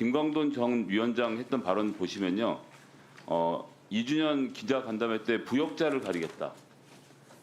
김광돈 전 위원장 했던 발언 보시면요. 어, 2주년 기자 간담회 때 부역자를 가리겠다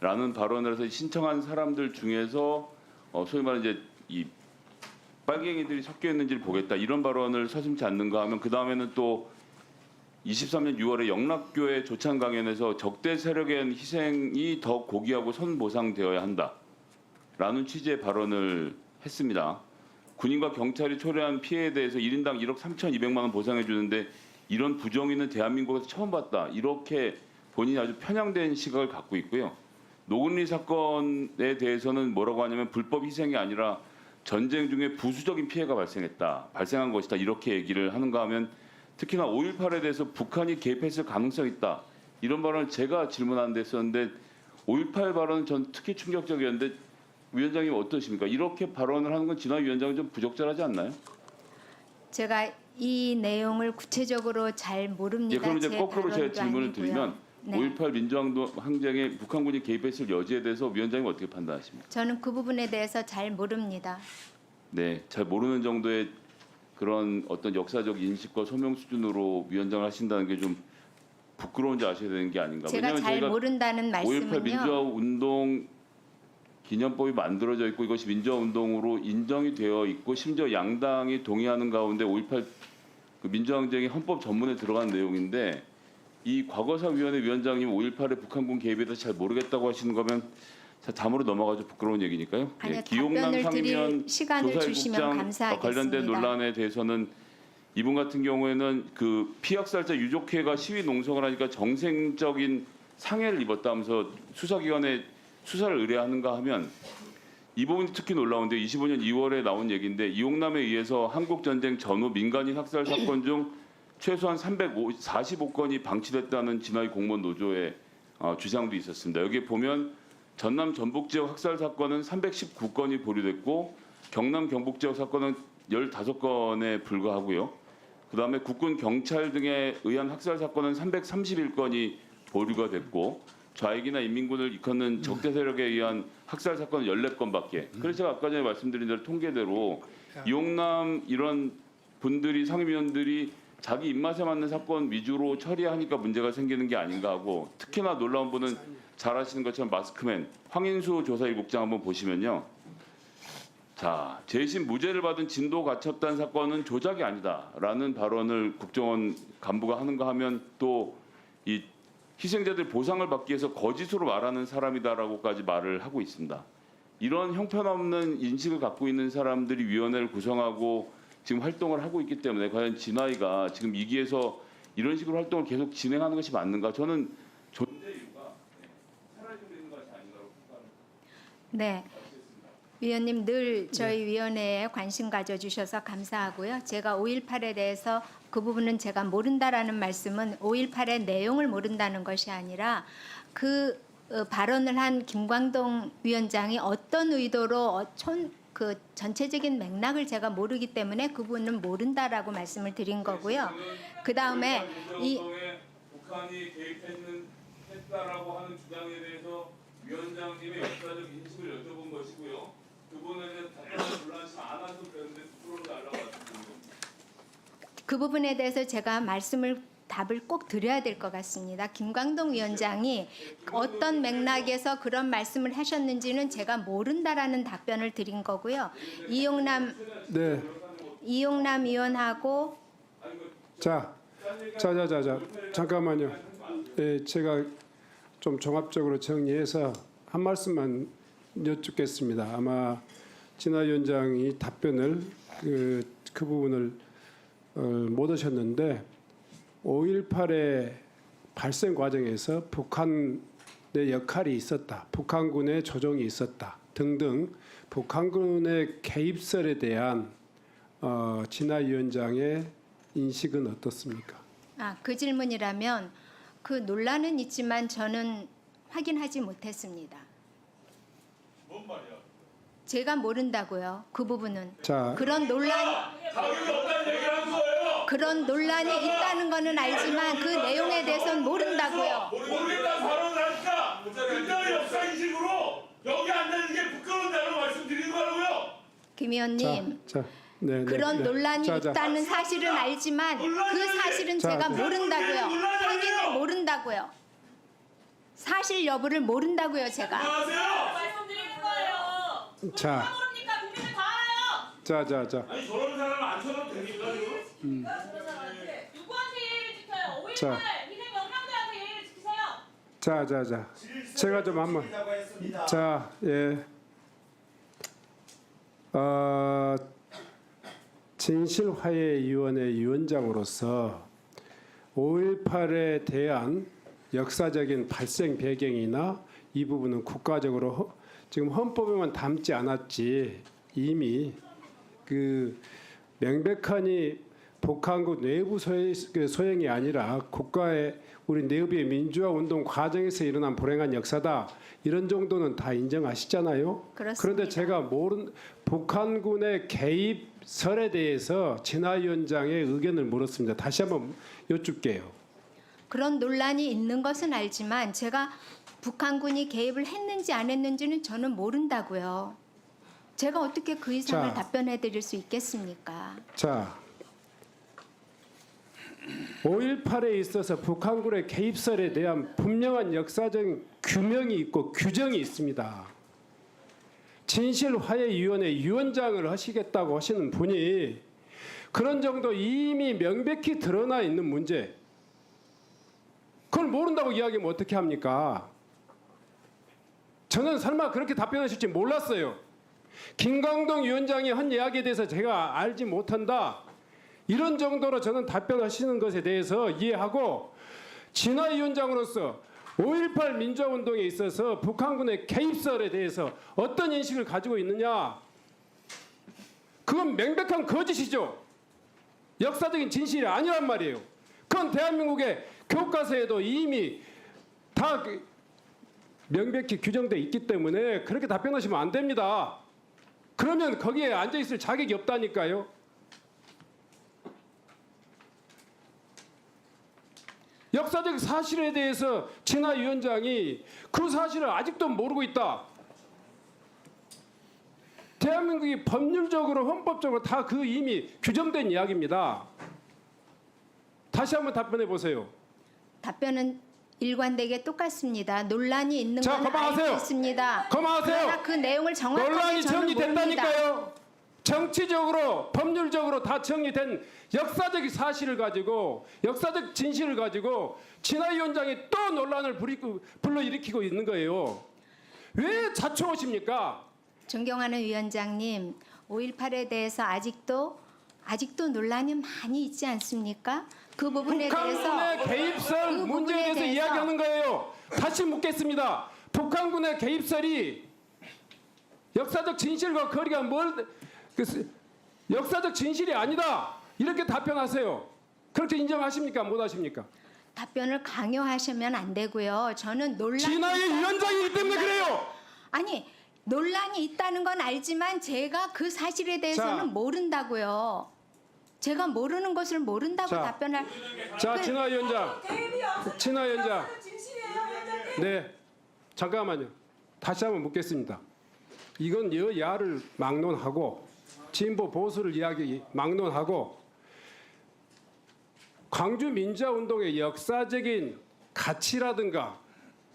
라는 발언을 해서 신청한 사람들 중에서 어, 소위 말하는 이제 이 빨갱이들이 섞여 있는지를 보겠다 이런 발언을 서슴지 않는가 하면 그 다음에는 또 23년 6월에 영락교회 조찬 강연에서 적대 세력에 희생이 더 고귀하고 선보상되어야 한다라는 취지의 발언을 했습니다. 군인과 경찰이 초래한 피해에 대해서 1인당 1억 3,200만 원 보상해 주는데 이런 부정의는 대한민국에서 처음 봤다. 이렇게 본인이 아주 편향된 시각을 갖고 있고요. 노근리 사건에 대해서는 뭐라고 하냐면 불법 희생이 아니라 전쟁 중에 부수적인 피해가 발생했다. 발생한 것이다. 이렇게 얘기를 하는가 하면 특히나 5.18에 대해서 북한이 개입했을 가능성이 있다. 이런 발언을 제가 질문한 데 했었는데 5.18 발언은 전 특히 충격적이었는데 위원장님 어떠십니까? 이렇게 발언을 하는 건 진화 위원장은 좀 부적절하지 않나요? 제가 이 내용을 구체적으로 잘 모릅니다. 예, 그럼 이제 제 거꾸로 제가 질문을 아니고요. 드리면 네. 5.18 민주항도 항쟁에 북한군이 개입했을 여지에 대해서 위원장님 어떻게 판단하십니까? 저는 그 부분에 대해서 잘 모릅니다. 네, 잘 모르는 정도의 그런 어떤 역사적 인식과 소명 수준으로 위원장을 하신다는 게 좀 부끄러운지 아셔야 되는 게 아닌가. 제가 잘 모른다는 5.18 민주화 말씀은요. 운동 기념법이 만들어져 있고 이것이 민주화 운동으로 인정이 되어 있고 심지어 양당이 동의하는 가운데 5.18 그 민주화 항쟁이 헌법 전문에 들어간 내용인데 이 과거사위원회 위원장님 5.18에 북한군 개입에 대해서 잘 모르겠다고 하시는 거면 자, 다음으로 넘어가죠 부끄러운 얘기니까요. 아니요, 예, 기용남 상임위원 조사일국장 감사하겠습니다. 관련된 논란에 대해서는 이분 같은 경우에는 그 피학살자 유족회가 시위 농성을 하니까 정생적인 상해를 입었다면서 수사기관에 수사를 의뢰하는가 하면 이 부분이 특히 놀라운데 25년 2월에 나온 얘기인데 이용남에 의해서 한국 전쟁 전후 민간인 학살 사건 중 최소한 345건이 방치됐다는 진화의 공무원 노조의 어, 주장도 있었습니다. 여기 보면 전남 전북 지역 학살 사건은 319건이 보류됐고 경남 경북 지역 사건은 15건에 불과하고요. 그다음에 국군 경찰 등에 의한 학살 사건은 331건이 보류가 됐고 좌익이나 인민군을 일컫는 적대 세력에 의한 학살 사건은 14건밖에. 그래서 제가 아까 전에 말씀드린 대로 통계대로 이용남 이런 분들이 상임위원들이 자기 입맛에 맞는 사건 위주로 처리하니까 문제가 생기는 게 아닌가 하고 특히나 놀라운 분은 잘 아시는 것처럼 마스크맨 황인수 조사일국장 한번 보시면요. 자, 재심 무죄를 받은 진도 가첩단 사건은 조작이 아니다라는 발언을 국정원 간부가 하는가 하면 또 이 희생자들 보상을 받기 위해서 거짓으로 말하는 사람이다라고까지 말을 하고 있습니다. 이런 형편없는 인식을 갖고 있는 사람들이 위원회를 구성하고 지금 활동을 하고 있기 때문에 과연 진화이가 지금 이기에서 이런 식으로 활동을 계속 진행하는 것이 맞는가? 저는 존재 이유가 살아야 되는 것이 아닌가로 생각합니다. 네. 위원님 늘 저희 위원회에 관심 가져주셔서 감사하고요. 제가 5.18에 대해서 그 부분은 제가 모른다라는 말씀은 5.18의 내용을 모른다는 것이 아니라 그 어, 발언을 한 김광동 위원장이 어떤 의도로 어, 촌, 그 전체적인 맥락을 제가 모르기 때문에 그 부분은 모른다라고 말씀을 드린 거고요. 그 다음에 이 북한이 개입했는 했다라고 하는 주장에 대해서 위원장님의 역사적 인식을 여쭤본 것이고요. 그분에 대한 답변을 불란치 않아서 그런데 부끄러워 달라고 하셨습니다. 그 부분에 대해서 제가 말씀을 답을 꼭 드려야 될 것 같습니다. 김광동 위원장이 어떤 맥락에서 그런 말씀을 하셨는지는 제가 모른다라는 답변을 드린 거고요. 이용남 네. 이용남 의원하고 자, 자, 자, 자, 자, 잠깐만요. 예, 제가 좀 종합적으로 정리해서 한 말씀만 여쭙겠습니다. 아마 진화 위원장이 답변을 그, 그 부분을 어, 못 하셨는데 5.18의 발생 과정에서 북한의 역할이 있었다, 북한군의 조종이 있었다 등등 북한군의 개입설에 대한 어, 진화 위원장의 인식은 어떻습니까? 아, 그 질문이라면 그 논란은 있지만 저는 확인하지 못했습니다. 뭔 말이야? 제가 모른다고요. 그 부분은 자, 그런 논란 자격이 없다는 얘기를 거예요. 그런 논란이 있다는 거는 알지만 그 내용에 대해서는 모른다고요. 모르겠다 발언을 하니까 그때의 역사 인식으로 여기 앉는 게 부끄러운다고 말씀드리는 거라고요. 김 자, 의원님 자, 네, 네, 그런 네. 논란이 자, 자. 있다는 사실은 알지만 그 사실은 자, 제가 자. 모른다고요. 확인을. 모른다고요. 사실 여부를 모른다고요, 제가. 안녕하세요. 말씀드리는 거예요. 자, 모릅니까? 국민들 다 알아요. 자, 자, 자. 아니 저런 사람 안 쳐도 됩니까 지금? 누구한테 예의를 지켜요? 5.18 자. 희생 영상들한테 예의를 지키세요. 자, 자, 자. 제가 좀 한번 자, 예. 어, 진실화해위원회 위원장으로서 5.18에 대한 역사적인 발생 배경이나 이 부분은 국가적으로 허- 지금 헌법에만 담지 않았지 이미 그 명백하니 북한국 내부 소행, 그 소행이 아니라 국가의 우리 내부의 민주화 운동 과정에서 일어난 불행한 역사다 이런 정도는 다 인정하시잖아요. 그렇습니다. 그런데 제가 모른 북한군의 개입설에 대해서 진화 위원장의 의견을 물었습니다. 다시 한번 여쭙게요. 그런 논란이 있는 것은 알지만 제가 북한군이 개입을 했는지 안 했는지는 저는 모른다고요. 제가 어떻게 그 이상을 자. 답변해 드릴 수 있겠습니까? 자, 5.18에 있어서 북한군의 개입설에 대한 분명한 역사적 규명이 있고 규정이 있습니다. 진실화해위원회 위원장을 하시겠다고 하시는 분이 그런 정도 이미 명백히 드러나 있는 문제, 그걸 모른다고 이야기하면 어떻게 합니까? 저는 설마 그렇게 답변하실지 몰랐어요. 김광동 위원장이 한 이야기에 대해서 제가 알지 못한다. 이런 정도로 저는 답변하시는 것에 대해서 이해하고 진화 위원장으로서 5.18 민주화운동에 있어서 북한군의 개입설에 대해서 어떤 인식을 가지고 있느냐? 그건 명백한 거짓이죠. 역사적인 진실이 아니란 말이에요. 그건 대한민국의 교과서에도 이미 다 그- 명백히 규정돼 있기 때문에 그렇게 답변하시면 안 됩니다. 그러면 거기에 앉아 있을 자격이 없다니까요. 역사적 사실에 대해서 진화 위원장이 그 사실을 아직도 모르고 있다. 대한민국이 법률적으로 헌법적으로 다 그 이미 규정된 이야기입니다. 다시 한번 답변해 보세요. 답변은 일관되게 똑같습니다. 논란이 있는 자, 건 있습니다. 그만하세요. 그러나 그 내용을 정확하게 논란이 저는 모릅니다. 정리됐다니까요. 정치적으로 법률적으로 다 정리된 역사적 사실을 가지고 역사적 진실을 가지고 진화 위원장이 또 논란을 부리고 불러일으키고 있는 거예요. 왜 자초하십니까? 존경하는 위원장님, 5.18에 대해서 아직도 아직도 논란이 많이 있지 않습니까? 그 부분에 대해서 북한군의 개입설 그 문제에 부분에 대해서 대해서 이야기하는 거예요. 다시 묻겠습니다. 북한군의 개입설이 역사적 진실과 거리가 멀 그, 스- 역사적 진실이 아니다. 이렇게 답변하세요. 그렇게 인정하십니까? 못 하십니까? 답변을 강요하시면 안 되고요. 저는 논란이 진화의 있다- 위원장이기 때문에 그래요. 아니 논란이 있다는 건 알지만 제가 그 사실에 대해서는 자. 모른다고요. 제가 모르는 것을 모른다고 자. 답변할 자, 그- 진화 위원장. 없어. 진화 위원장. 네. 잠깐만요. 다시 한번 묻겠습니다. 이건 여야를 막론하고 진보 보수를 이야기 막론하고 광주 민주화 운동의 역사적인 가치라든가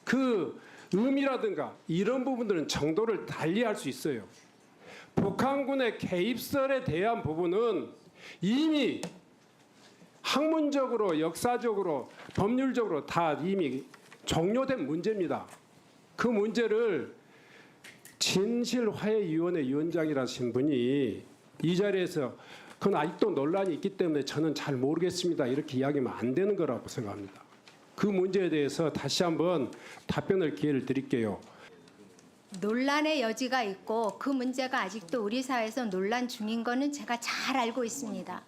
그 의미라든가 이런 부분들은 정도를 달리할 수 있어요. 북한군의 개입설에 대한 부분은 이미 학문적으로 역사적으로 법률적으로 다 이미 종료된 문제입니다. 그 문제를 진실화해위원회 위원장이라신 분이 이 자리에서 그건 아직도 논란이 있기 때문에 저는 잘 모르겠습니다. 이렇게 이야기하면 안 되는 거라고 생각합니다. 그 문제에 대해서 다시 한번 답변을 기회를 드릴게요. 논란의 여지가 있고 그 문제가 아직도 우리 사회에서 논란 중인 거는 제가 잘 알고 있습니다.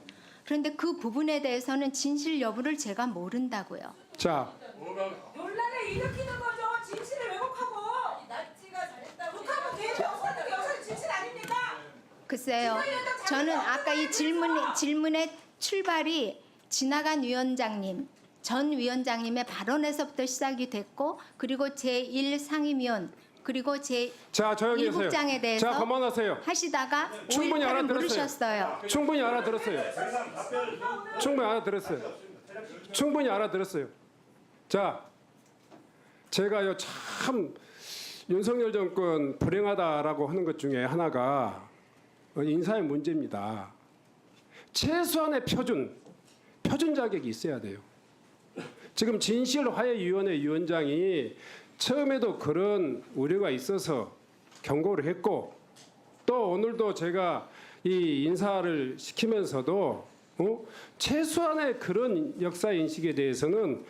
그런데 그 부분에 대해서는 진실 여부를 제가 모른다고요. 자, 논란을 일으키는 거죠. 진실을 왜곡하고. 나치가 잘했다고. 북한은 게 역사적 진실 아닙니까? 글쎄요. 저는 아까 이 질문 질문의 출발이 지나간 위원장님 전 위원장님의 발언에서부터 시작이 됐고 그리고 제1 상임위원 그리고 제 자 조용히. 일국장에 대해서 자 그만하세요. 하시다가 충분히 5.18을 알아들었어요. 물으셨어요. 충분히 알아들었어요. 충분히 알아들었어요. 충분히 알아들었어요. 자, 제가요 참 윤석열 정권 불행하다라고 하는 것 중에 하나가 인사의 문제입니다. 최소한의 표준, 표준 자격이 있어야 돼요. 지금 진실화해위원회 위원장이 처음에도 그런 우려가 있어서 경고를 했고 또 오늘도 제가 이 인사를 시키면서도 어? 최소한의 그런 역사 인식에 대해서는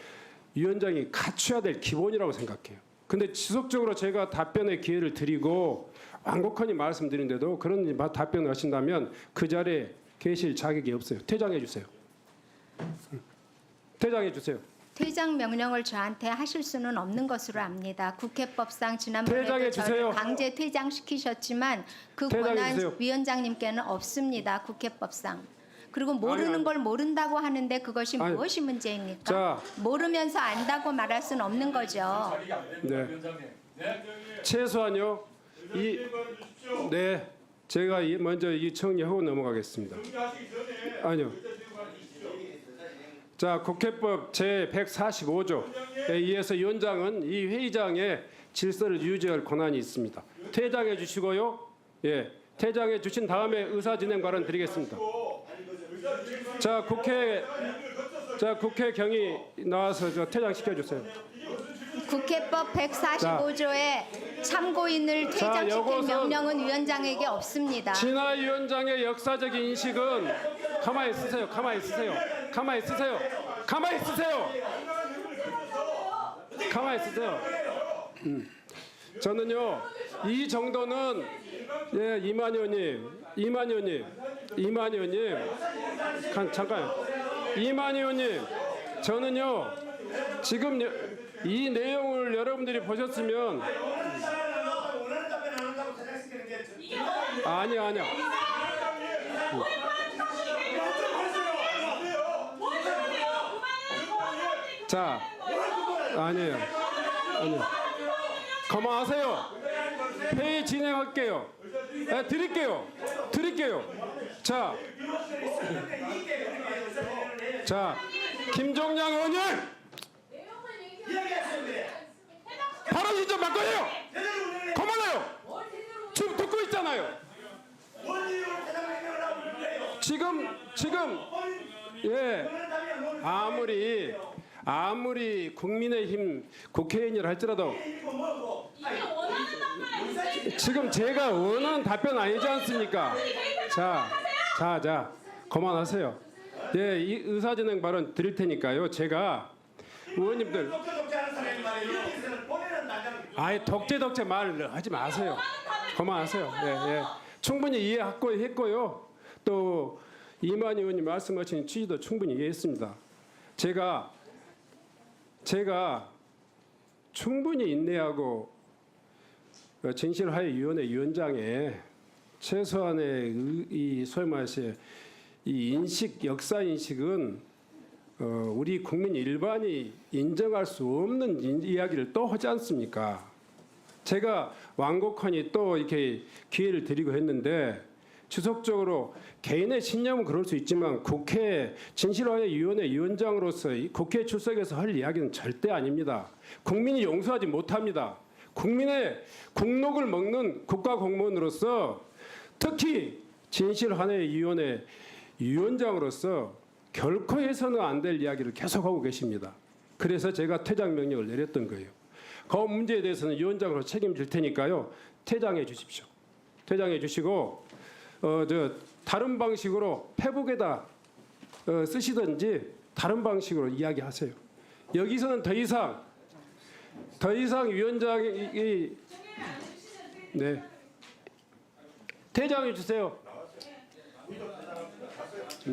위원장이 갖춰야 될 기본이라고 생각해요. 근데 지속적으로 제가 답변의 기회를 드리고 완곡하니 말씀드린데도 그런 마- 답변을 하신다면 그 자리에 계실 자격이 없어요. 퇴장해 주세요. 응. 퇴장해 주세요. 퇴장 명령을 저한테 하실 수는 없는 것으로 압니다. 국회법상 지난번에도 퇴장해 저를 주세요. 강제 퇴장시키셨지만 그 퇴장해 권한 주세요. 위원장님께는 없습니다. 국회법상. 그리고 모르는 아니. 걸 모른다고 하는데 그것이 아니. 무엇이 문제입니까? 자. 모르면서 안다고 말할 수는 없는 거죠. 네. 최소한요. 이 네. 제가 이- 먼저 이 정리하고 넘어가겠습니다. 아니요. 자, 국회법 제 145조 에 의해서 위원장은 이 회의장의 질서를 유지할 권한이 있습니다. 퇴장해 주시고요. 예. 퇴장해 주신 다음에 의사 진행 발언 드리겠습니다. 자, 국회 자, 국회 경위 나와서 저 퇴장시켜 주세요. 국회법 145조에 참고인을 퇴장시킬 요것은 명령은 위원장에게 없습니다. 진화 위원장의 역사적 인식은 가만히 있으세요. 가만히 있으세요. 가만히 있으세요. 가만히 있으세요. 가만히 있으세요. 음. 저는요 이 정도는 예 이만 의원님, 이만 의원님, 이만 의원님, 간- 잠깐 이만 의원님, 저는요 지금 여- 이 내용을 여러분들이 보셨으면 아니 아니야. 자, 아니에요. 아니요. 그만하세요. 회의 진행할게요. 네, 드릴게요. 드릴게요. 자, 자, 김종량 의원님, 발언 좀 바꿔요. 그만해요. 지금 듣고 있잖아요. 지금 지금 예 아무리 아무리 국민의힘 국회의원이라 할지라도 지금 제가 원하는 답변 아니지 않습니까? 자, 자, 자, 그만하세요. 예, 이 의사진행 발언 드릴 테니까요. 제가 의원님들 아예 독재 독재 말 하지 마세요. 그만하세요. 예, 예. 충분히 이해하고 했고요. 또 이만 의원님 말씀하신 취지도 충분히 이해했습니다. 제가 제가 충분히 인내하고 어, 진실화해위원회 위원장의 최소한의 의- 이 소위 말해서 이 인식 역사 인식은 어, 우리 국민 일반이 인정할 수 없는 인- 이야기를 또 하지 않습니까? 제가 완곡하니 또 이렇게 기회를 드리고 했는데 지속적으로 개인의 신념은 그럴 수 있지만 국회 진실화해위원회 위원장으로서 이 국회 출석해서 할 이야기는 절대 아닙니다. 국민이 용서하지 못합니다. 국민의 국록을 먹는 국가 공무원으로서 특히 진실화해위원회 위원장으로서 결코 해서는 안 될 이야기를 계속하고 계십니다. 그래서 제가 퇴장 명령을 내렸던 거예요. 그 문제에 대해서는 위원장으로 책임질 테니까요. 퇴장해 주십시오. 퇴장해 주시고 어 저 다른 방식으로 페북에다 어, 쓰시든지 다른 방식으로 이야기하세요. 여기서는 더 이상 더 이상 위원장이 이- 네 퇴장해 주세요.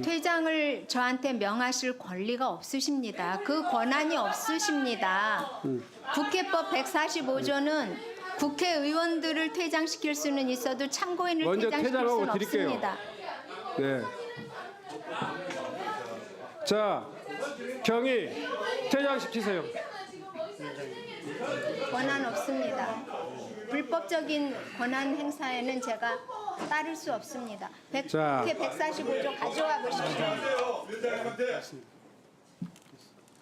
퇴장을 저한테 명하실 권리가 없으십니다. 그 권한이 없으십니다. 국회법 145조는 국회의원들을 퇴장시킬 수는 있어도 참고인을 먼저 퇴장시킬 퇴장하고 수는 드릴게요. 없습니다. 네. 자 경위 퇴장시키세요. 권한 없습니다. 불법적인 권한 행사에는 제가 따를 수 없습니다. 백, 자. 국회 145조 가져와 보십시오. 위원장님한테